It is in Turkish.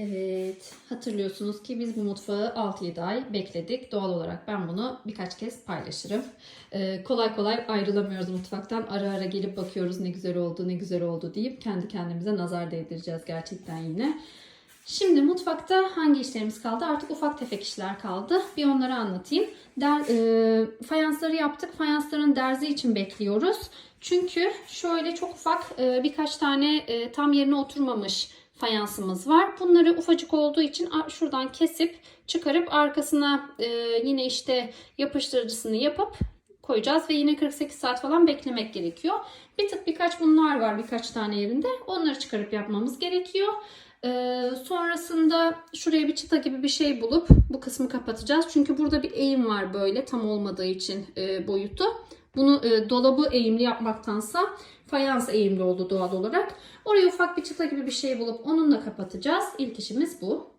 Evet, hatırlıyorsunuz ki biz bu mutfağı 6-7 ay bekledik. Doğal olarak ben bunu birkaç kez paylaşırım. Ee, kolay kolay ayrılamıyoruz mutfaktan. Ara ara gelip bakıyoruz ne güzel oldu, ne güzel oldu deyip kendi kendimize nazar değdireceğiz gerçekten yine. Şimdi mutfakta hangi işlerimiz kaldı? Artık ufak tefek işler kaldı. Bir onları anlatayım. Der, e, fayansları yaptık. Fayansların derzi için bekliyoruz. Çünkü şöyle çok ufak e, birkaç tane e, tam yerine oturmamış fayansımız var. Bunları ufacık olduğu için şuradan kesip çıkarıp arkasına e, yine işte yapıştırıcısını yapıp koyacağız ve yine 48 saat falan beklemek gerekiyor. Bir tık birkaç bunlar var birkaç tane yerinde. Onları çıkarıp yapmamız gerekiyor. Ee, sonrasında şuraya bir çıta gibi bir şey bulup bu kısmı kapatacağız. Çünkü burada bir eğim var böyle tam olmadığı için e, boyutu. Bunu e, dolabı eğimli yapmaktansa fayans eğimli oldu doğal olarak. Oraya ufak bir çıta gibi bir şey bulup onunla kapatacağız. İlk işimiz bu.